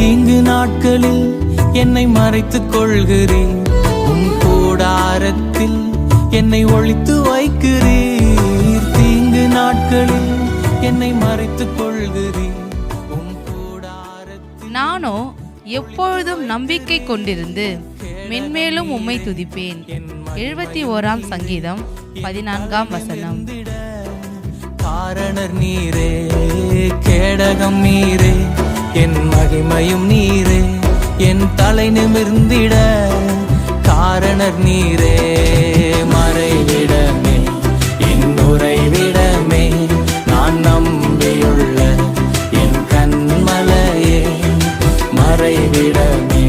தீங்கு நாட்களில் என்னை மறைத்துக் கொள்கிறீர் உம் கூடாரத்தில் என்னை ஒழித்து வைக்கிறீர். தீங்கு நாட்களில் என்னை மறைத்துக் கொள்கிறீர் உம் கூடாரத்தில் நானோ எப்பொழுதும் நம்பிக்கை கொண்டிருந்து மென்மேலும் உம்மை துதிப்பேன். எழுபத்தி ஓராம் சங்கீதம் பதினான்காம் வசனம். காரணர் நீரே கேடகம் நீரே என் மகிமையும் நீரே. என் தலை நிமிர்ந்திட காரணர் நீரே. மறைவிடமே என் உறைவிடமே. நான் நம்பியுள்ள என் கண்மலையே. மறைவிடமே.